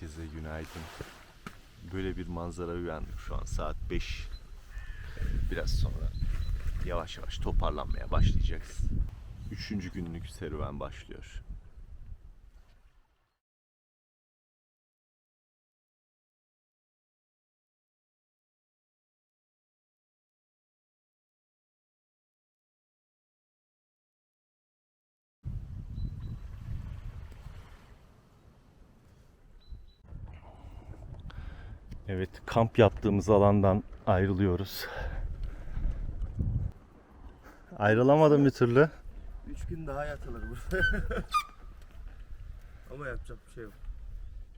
Herkese günaydın. Böyle bir manzara uyandık şu an saat 5. Biraz sonra yavaş yavaş toparlanmaya başlayacağız. Üçüncü günlük serüven başlıyor. Evet, kamp yaptığımız alandan ayrılıyoruz. Ayrılamadım bir türlü. 3 gün daha yatılır burada. Ama yapacak bir şey yok.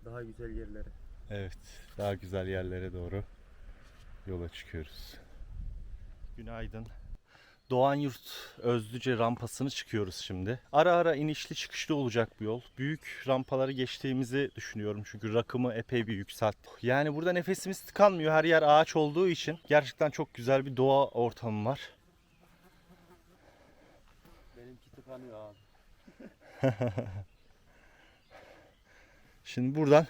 Daha güzel yerlere. Evet, daha güzel yerlere doğru yola çıkıyoruz. Günaydın. Doğan Yurt Özlüce rampasını çıkıyoruz şimdi. Ara ara inişli çıkışlı olacak bu yol. Büyük rampaları geçtiğimizi düşünüyorum çünkü rakımı epey bir yükseltti. Yani burada nefesimiz tıkanmıyor. Her yer ağaç olduğu için gerçekten çok güzel bir doğa ortamı var. Benimki tıkanıyor abi. Şimdi buradan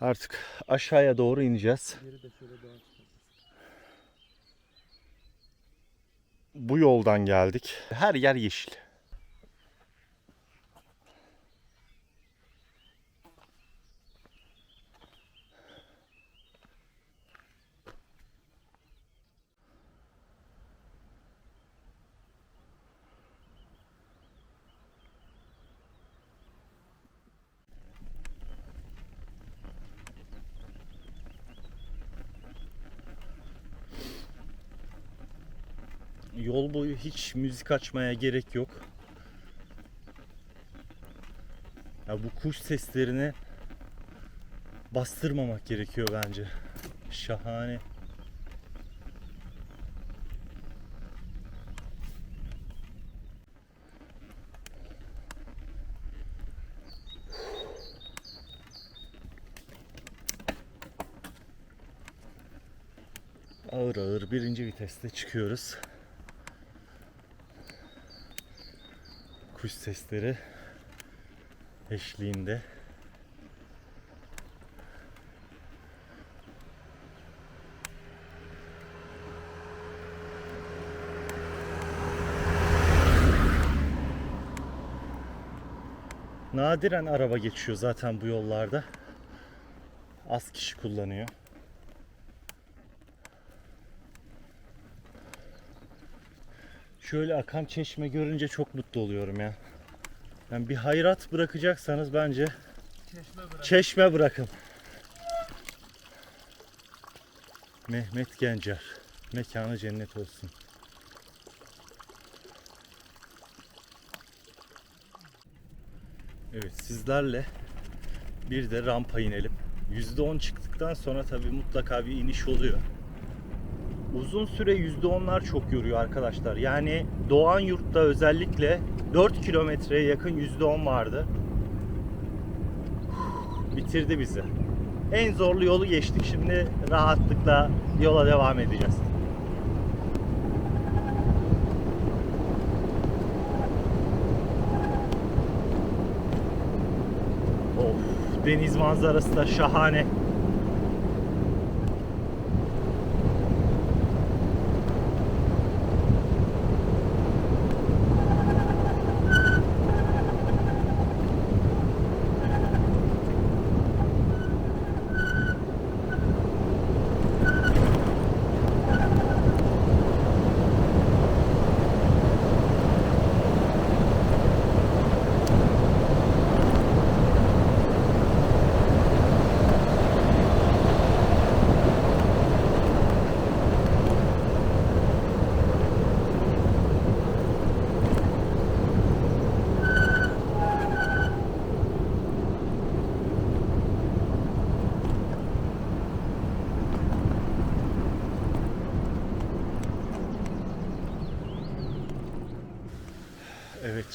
artık aşağıya doğru ineceğiz. Yeri de şöyle daha Bu yoldan geldik. Her yer yeşil. Yol boyu hiç müzik açmaya gerek yok. Ya bu kuş seslerini bastırmamak gerekiyor bence. Şahane. Ağır ağır birinci viteste çıkıyoruz. Kuş sesleri eşliğinde. Nadiren araba geçiyor zaten bu yollarda. Az kişi kullanıyor. Şöyle akan çeşme görünce çok mutlu oluyorum ya. Yani bir hayrat bırakacaksanız bence Çeşme bırak. çeşme bırakın. Mehmet Gencer. Mekanı cennet olsun. Evet sizlerle bir de rampa inelim. %10 çıktıktan sonra tabii mutlaka bir iniş oluyor. Uzun süre %10'lar çok yoruyor arkadaşlar. Yani Doğan Yurt'ta özellikle 4 kilometreye yakın %10 vardı. Bitirdi bizi. En zorlu yolu geçtik. Şimdi rahatlıkla yola devam edeceğiz. Of, deniz manzarası da şahane.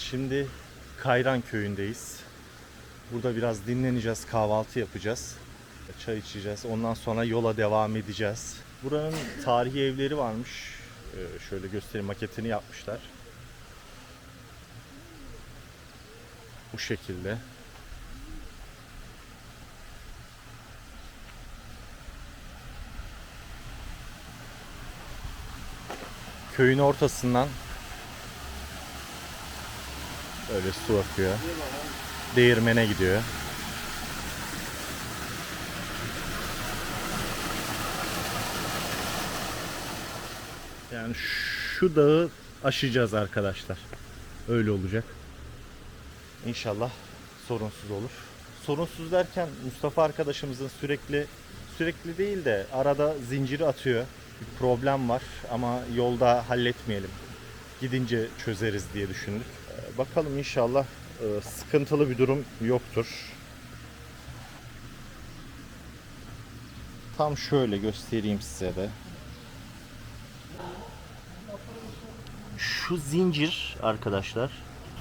Şimdi Kayran köyündeyiz. Burada biraz dinleneceğiz, kahvaltı yapacağız. Çay içeceğiz. Ondan sonra yola devam edeceğiz. Buranın tarihi evleri varmış. Ee, şöyle gösteri maketini yapmışlar. Bu şekilde. Köyün ortasından böyle su akıyor. Değirmene gidiyor. Yani şu dağı aşacağız arkadaşlar. Öyle olacak. İnşallah sorunsuz olur. Sorunsuz derken Mustafa arkadaşımızın sürekli sürekli değil de arada zinciri atıyor. Bir problem var ama yolda halletmeyelim. Gidince çözeriz diye düşündük. Bakalım inşallah e, sıkıntılı bir durum yoktur. Tam şöyle göstereyim size de. Şu zincir arkadaşlar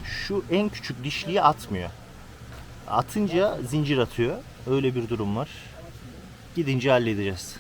şu en küçük dişliği atmıyor. Atınca zincir atıyor. Öyle bir durum var. Gidince halledeceğiz.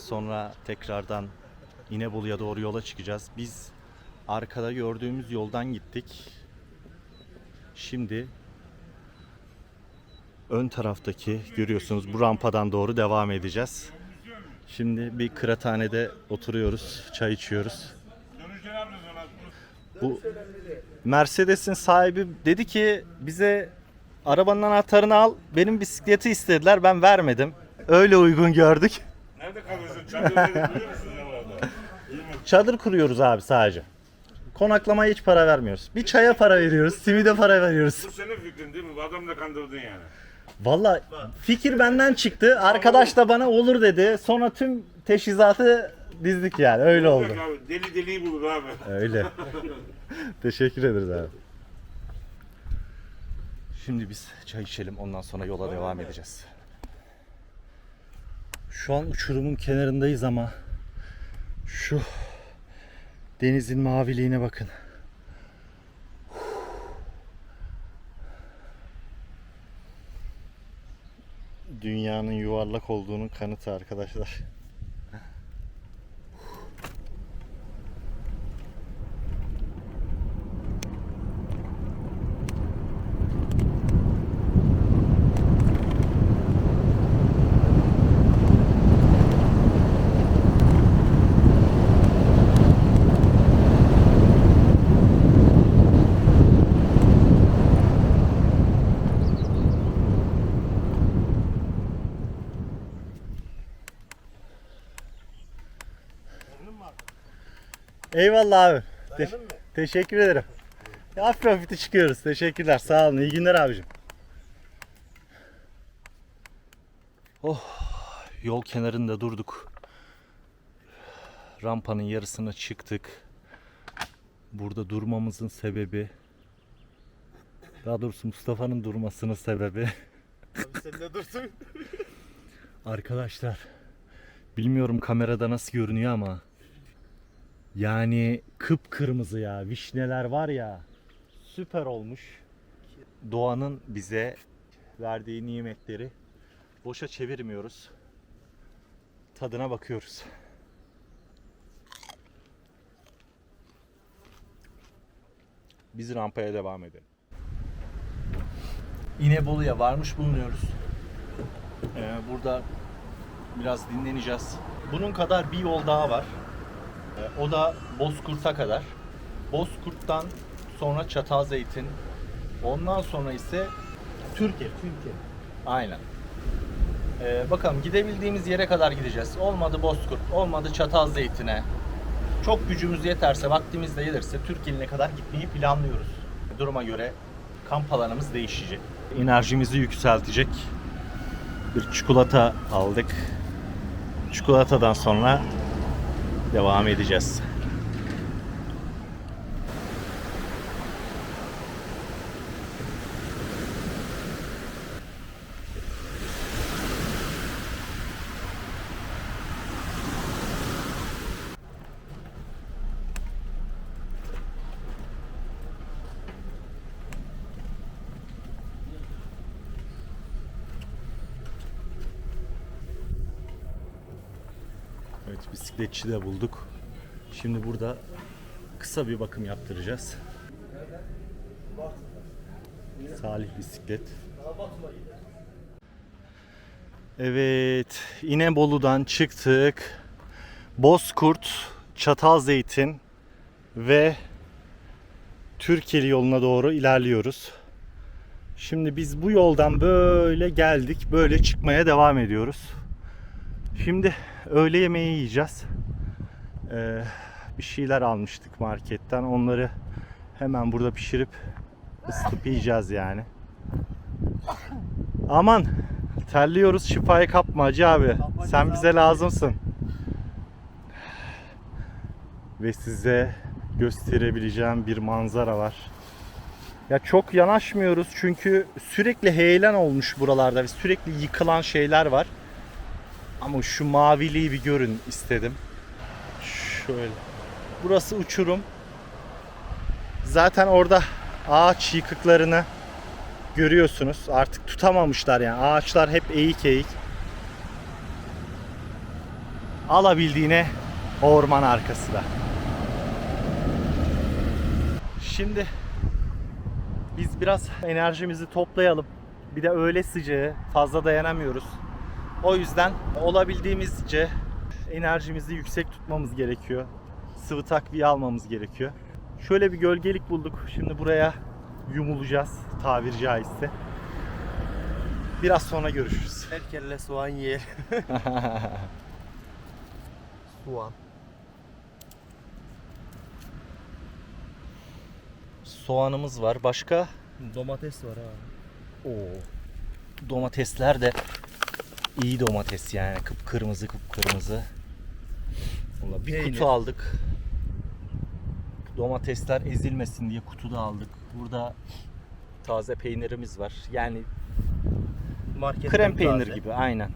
Sonra tekrardan İnebolu'ya doğru yola çıkacağız. Biz arkada gördüğümüz yoldan gittik. Şimdi ön taraftaki görüyorsunuz bu rampadan doğru devam edeceğiz. Şimdi bir kıraathanede oturuyoruz, çay içiyoruz. Bu Mercedes'in sahibi dedi ki bize arabanın anahtarını al. Benim bisikleti istediler ben vermedim. Öyle uygun gördük. Nerede kalıyorsun? Biliyor musun? Çadır kuruyoruz abi sadece. Konaklamaya hiç para vermiyoruz. Bir çaya para veriyoruz, simide para veriyoruz. Bu senin fikrin değil mi? Bu adamı da kandırdın yani. Valla fikir benden çıktı. Arkadaş da bana olur dedi. Sonra tüm teşhizatı dizdik yani. Öyle oldu. Bak abi, deli deliyi bulur abi. Öyle. Teşekkür ederiz abi. Şimdi biz çay içelim ondan sonra yola devam edeceğiz. Şu an uçurumun kenarındayız ama şu denizin maviliğine bakın. Dünyanın yuvarlak olduğunun kanıtı arkadaşlar. Eyvallah abi. Te- teşekkür ederim. Ya, hafif hafif de çıkıyoruz. Teşekkürler. Sağ olun. İyi günler abicim. Oh, yol kenarında durduk. Rampanın yarısına çıktık. Burada durmamızın sebebi daha doğrusu Mustafa'nın durmasının sebebi Sen de dursun. Arkadaşlar bilmiyorum kamerada nasıl görünüyor ama Yani kıpkırmızı ya. Vişneler var ya. Süper olmuş. Doğanın bize verdiği nimetleri boşa çevirmiyoruz. Tadına bakıyoruz. Biz rampaya devam edelim. İnebolu'ya varmış bulunuyoruz. Ee, burada biraz dinleneceğiz. Bunun kadar bir yol daha var. Ee, o da Bozkurt'a kadar. Bozkurt'tan sonra Çatalzeytin. Ondan sonra ise Türkiye. Türkiye. Aynen. Ee, bakalım gidebildiğimiz yere kadar gideceğiz. Olmadı Bozkurt, olmadı Çatalzeytin'e. Çok gücümüz yeterse, vaktimiz de gelirse Türkiye'ne kadar gitmeyi planlıyoruz. Duruma göre kamp alanımız değişecek. Enerjimizi yükseltecek bir çikolata aldık. Çikolatadan sonra devam edeceğiz. Evet bisikletçi de bulduk. Şimdi burada kısa bir bakım yaptıracağız. Salih bisiklet. Evet, İnebolu'dan çıktık. Bozkurt, Çatalzeytin ve Türkiye yoluna doğru ilerliyoruz. Şimdi biz bu yoldan böyle geldik, böyle çıkmaya devam ediyoruz. Şimdi öğle yemeği yiyeceğiz. Ee, bir şeyler almıştık marketten. Onları hemen burada pişirip ısıtıp yiyeceğiz yani. Aman terliyoruz şifayı kapma Hacı abi. Sen bize lazımsın. Ve size gösterebileceğim bir manzara var. Ya çok yanaşmıyoruz çünkü sürekli heyelan olmuş buralarda ve sürekli yıkılan şeyler var. Ama şu maviliği bir görün istedim. Şöyle. Burası uçurum. Zaten orada ağaç yıkıklarını görüyorsunuz. Artık tutamamışlar yani. Ağaçlar hep eğik eğik. Alabildiğine orman arkası da. Şimdi biz biraz enerjimizi toplayalım. Bir de öğle sıcağı fazla dayanamıyoruz. O yüzden olabildiğimizce enerjimizi yüksek tutmamız gerekiyor. Sıvı takviye almamız gerekiyor. Şöyle bir gölgelik bulduk. Şimdi buraya yumulacağız tabiri caizse. Biraz sonra görüşürüz. Her kelle soğan yiyelim. soğan. Soğanımız var. Başka? Domates var ha. Oo. Domatesler de iyi domates yani. Kıpkırmızı kıpkırmızı. Vallahi bir Peynir. kutu aldık. Domatesler ezilmesin diye kutuda aldık. Burada taze peynirimiz var. Yani Market krem peynir gibi aynen.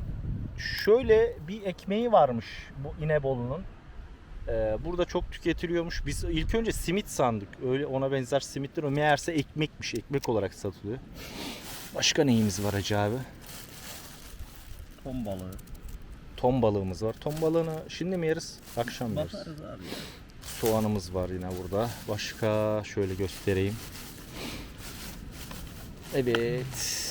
Şöyle bir ekmeği varmış bu İnebolu'nun. Ee, burada çok tüketiliyormuş. Biz ilk önce simit sandık. Öyle ona benzer simitler. O meğerse ekmekmiş. Ekmek olarak satılıyor. Başka neyimiz var Hacı abi? Ton balığı. Ton balığımız var. Ton balığını şimdi mi yeriz? Akşam mı yeriz? Bakarız abi. Soğanımız var yine burada. Başka şöyle göstereyim. Evet.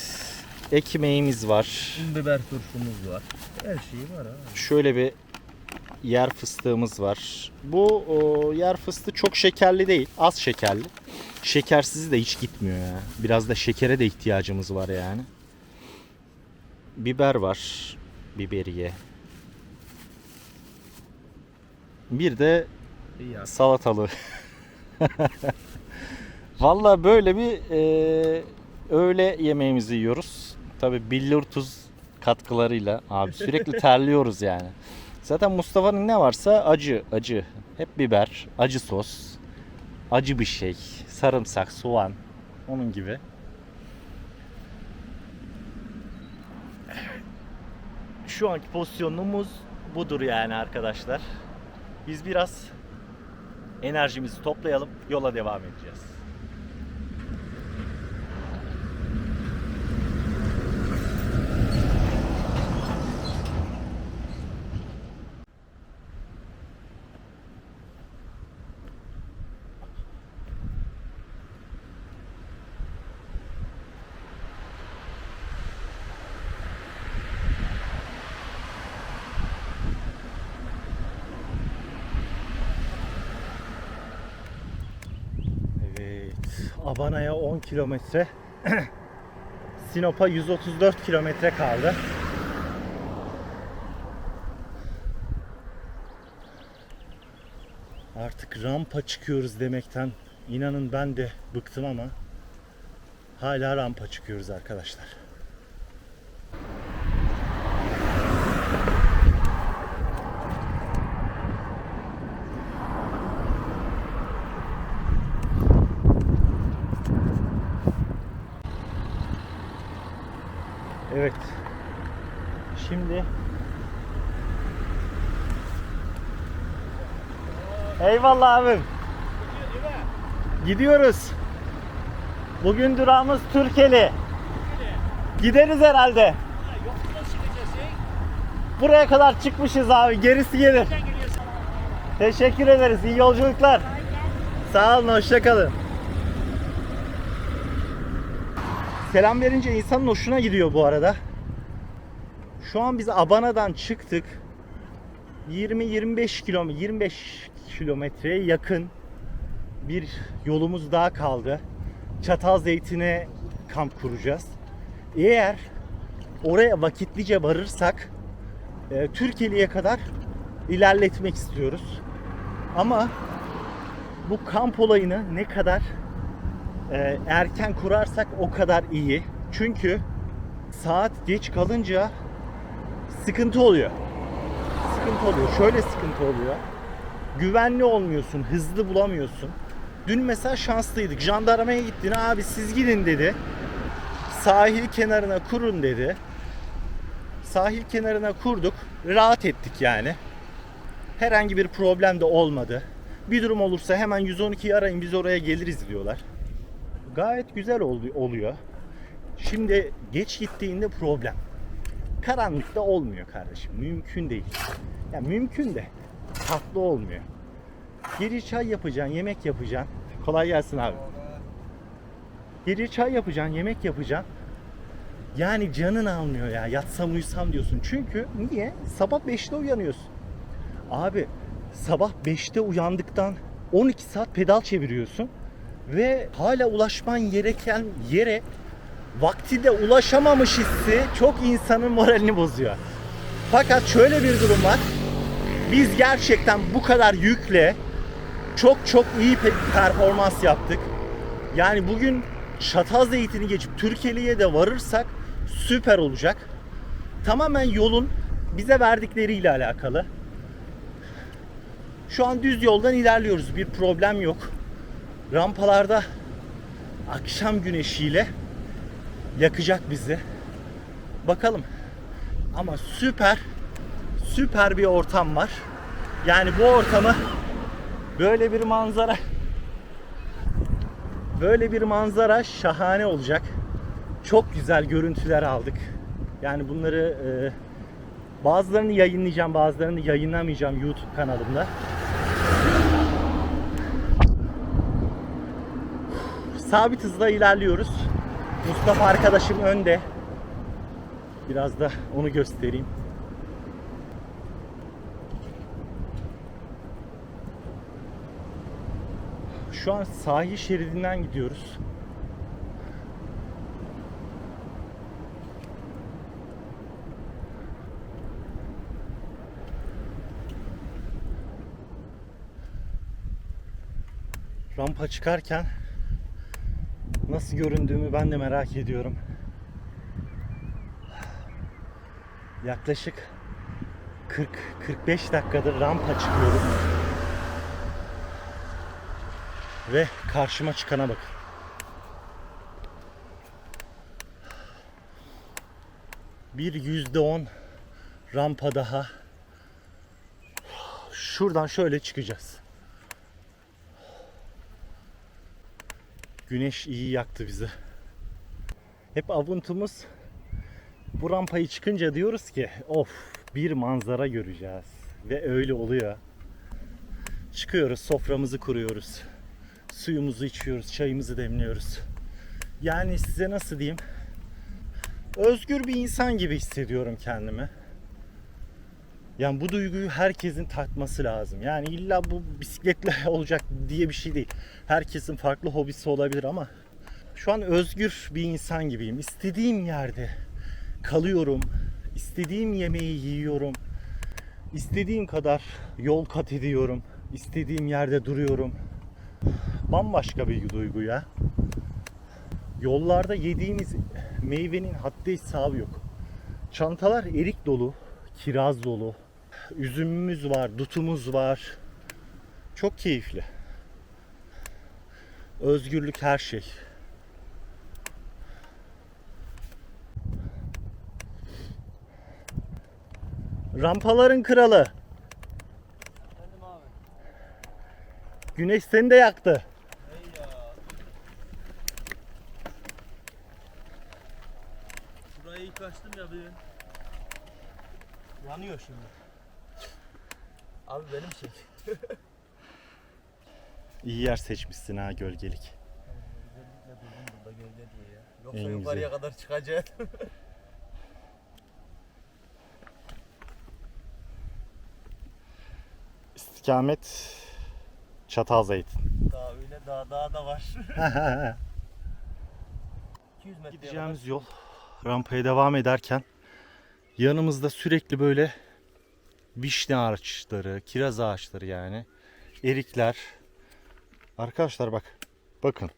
Ekmeğimiz var. Biber turşumuz var. Her şey var ha. Şöyle bir yer fıstığımız var. Bu o, yer fıstığı çok şekerli değil. Az şekerli. Şekersiz de hiç gitmiyor ya. Biraz da şekere de ihtiyacımız var yani. Biber var. Biberiye. Bir de salatalı. Valla böyle bir e, öğle yemeğimizi yiyoruz. Tabi billur tuz katkılarıyla abi sürekli terliyoruz yani. Zaten Mustafa'nın ne varsa acı acı. Hep biber, acı sos, acı bir şey, sarımsak, soğan onun gibi. Şu anki pozisyonumuz budur yani arkadaşlar. Biz biraz enerjimizi toplayalım, yola devam edeceğiz. Evet. Abana'ya 10 kilometre. Sinop'a 134 kilometre kaldı. Artık rampa çıkıyoruz demekten inanın ben de bıktım ama hala rampa çıkıyoruz arkadaşlar. Evet. Şimdi Eyvallah abim. Gidiyoruz. Bugün durağımız Türkeli. Gideriz herhalde. Buraya kadar çıkmışız abi. Gerisi gelir. Teşekkür ederiz. İyi yolculuklar. Sağ olun. Hoşçakalın. Selam verince insanın hoşuna gidiyor bu arada. Şu an biz Abana'dan çıktık. 20-25 kilometre 25 kilometreye yakın bir yolumuz daha kaldı. Çatalzeytin'e kamp kuracağız. Eğer oraya vakitlice varırsak e, Türkiye'ye kadar ilerletmek istiyoruz. Ama bu kamp olayını ne kadar e, erken kurarsak o kadar iyi. Çünkü saat geç kalınca sıkıntı oluyor. Sıkıntı oluyor. Şöyle sıkıntı oluyor. Güvenli olmuyorsun, hızlı bulamıyorsun. Dün mesela şanslıydık. Jandarmaya gittin abi siz gidin dedi. Sahil kenarına kurun dedi. Sahil kenarına kurduk. Rahat ettik yani. Herhangi bir problem de olmadı. Bir durum olursa hemen 112'yi arayın biz oraya geliriz diyorlar gayet güzel oluyor. Şimdi geç gittiğinde problem. Karanlıkta olmuyor kardeşim. Mümkün değil. Ya mümkün de tatlı olmuyor. Geri çay yapacaksın, yemek yapacaksın. Kolay gelsin abi. Geri çay yapacaksın, yemek yapacaksın. Yani canın almıyor ya. Yatsam uyusam diyorsun. Çünkü niye? Sabah 5'te uyanıyorsun. Abi sabah 5'te uyandıktan 12 saat pedal çeviriyorsun ve hala ulaşman gereken yere vaktinde ulaşamamış hissi çok insanın moralini bozuyor. Fakat şöyle bir durum var. Biz gerçekten bu kadar yükle çok çok iyi pe- performans yaptık. Yani bugün Çatalzeytin'i geçip Türkiye'ye de varırsak süper olacak. Tamamen yolun bize verdikleriyle alakalı. Şu an düz yoldan ilerliyoruz. Bir problem yok rampalarda akşam güneşiyle yakacak bizi. Bakalım. Ama süper süper bir ortam var. Yani bu ortamı böyle bir manzara böyle bir manzara şahane olacak. Çok güzel görüntüler aldık. Yani bunları e, bazılarını yayınlayacağım, bazılarını yayınlamayacağım YouTube kanalımda. Sabit hızla ilerliyoruz. Mustafa arkadaşım önde. Biraz da onu göstereyim. Şu an sahil şeridinden gidiyoruz. Rampa çıkarken nasıl göründüğümü ben de merak ediyorum. Yaklaşık 40-45 dakikadır rampa çıkıyorum. Ve karşıma çıkana bakın. Bir yüzde on rampa daha. Şuradan şöyle çıkacağız. Güneş iyi yaktı bizi. Hep avuntumuz bu rampayı çıkınca diyoruz ki of bir manzara göreceğiz. Ve öyle oluyor. Çıkıyoruz, soframızı kuruyoruz. Suyumuzu içiyoruz, çayımızı demliyoruz. Yani size nasıl diyeyim? Özgür bir insan gibi hissediyorum kendimi. Yani bu duyguyu herkesin tatması lazım. Yani illa bu bisikletle olacak diye bir şey değil. Herkesin farklı hobisi olabilir ama şu an özgür bir insan gibiyim. İstediğim yerde kalıyorum. İstediğim yemeği yiyorum. İstediğim kadar yol kat ediyorum. İstediğim yerde duruyorum. Bambaşka bir duygu ya. Yollarda yediğimiz meyvenin haddi hesabı yok. Çantalar erik dolu, kiraz dolu. Üzümümüz var, dutumuz var. Çok keyifli. Özgürlük her şey. Rampaların kralı. Güneş seni de yaktı. Burayı ilk açtım ya bir. Yanıyor şimdi. Abi benim şey. İyi yer seçmişsin ha gölgelik. Özellikle durdum burada gölge diye ya. Yoksa En yukarıya güzel. kadar çıkacak. İstikamet Çatalzeytin. daha öyle daha daha da var. 200 metreye Gideceğimiz yol rampaya devam ederken yanımızda sürekli böyle vişne ağaçları, kiraz ağaçları yani. Erikler. Arkadaşlar bak bakın.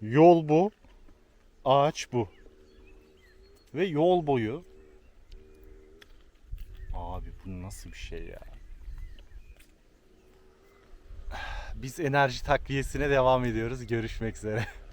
Yol bu ağaç bu. Ve yol boyu. Abi bu nasıl bir şey ya? Biz enerji takviyesine devam ediyoruz. Görüşmek üzere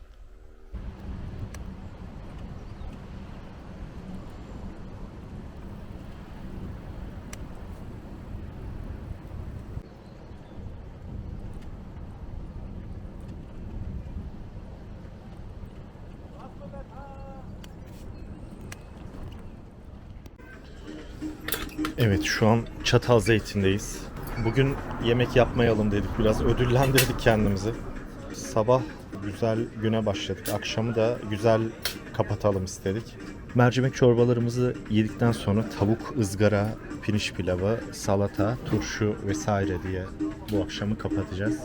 Evet şu an Çatalzeytin'deyiz. Bugün yemek yapmayalım dedik biraz ödüllendirdik kendimizi. Sabah güzel güne başladık. Akşamı da güzel kapatalım istedik. Mercimek çorbalarımızı yedikten sonra tavuk, ızgara, pirinç pilavı, salata, turşu vesaire diye bu akşamı kapatacağız.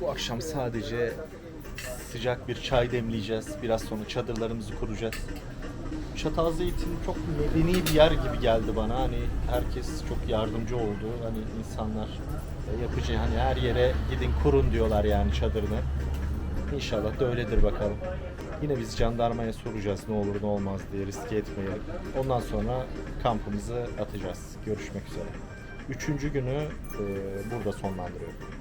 Bu akşam sadece sıcak bir çay demleyeceğiz. Biraz sonra çadırlarımızı kuracağız. Çatalzeytin çok medeni bir yer gibi geldi bana. Hani herkes çok yardımcı oldu. Hani insanlar yapıcı hani her yere gidin kurun diyorlar yani çadırını. İnşallah da öyledir bakalım. Yine biz jandarmaya soracağız ne olur ne olmaz diye riske etmeyelim. Ondan sonra kampımızı atacağız. Görüşmek üzere. Üçüncü günü e, burada sonlandırıyorum.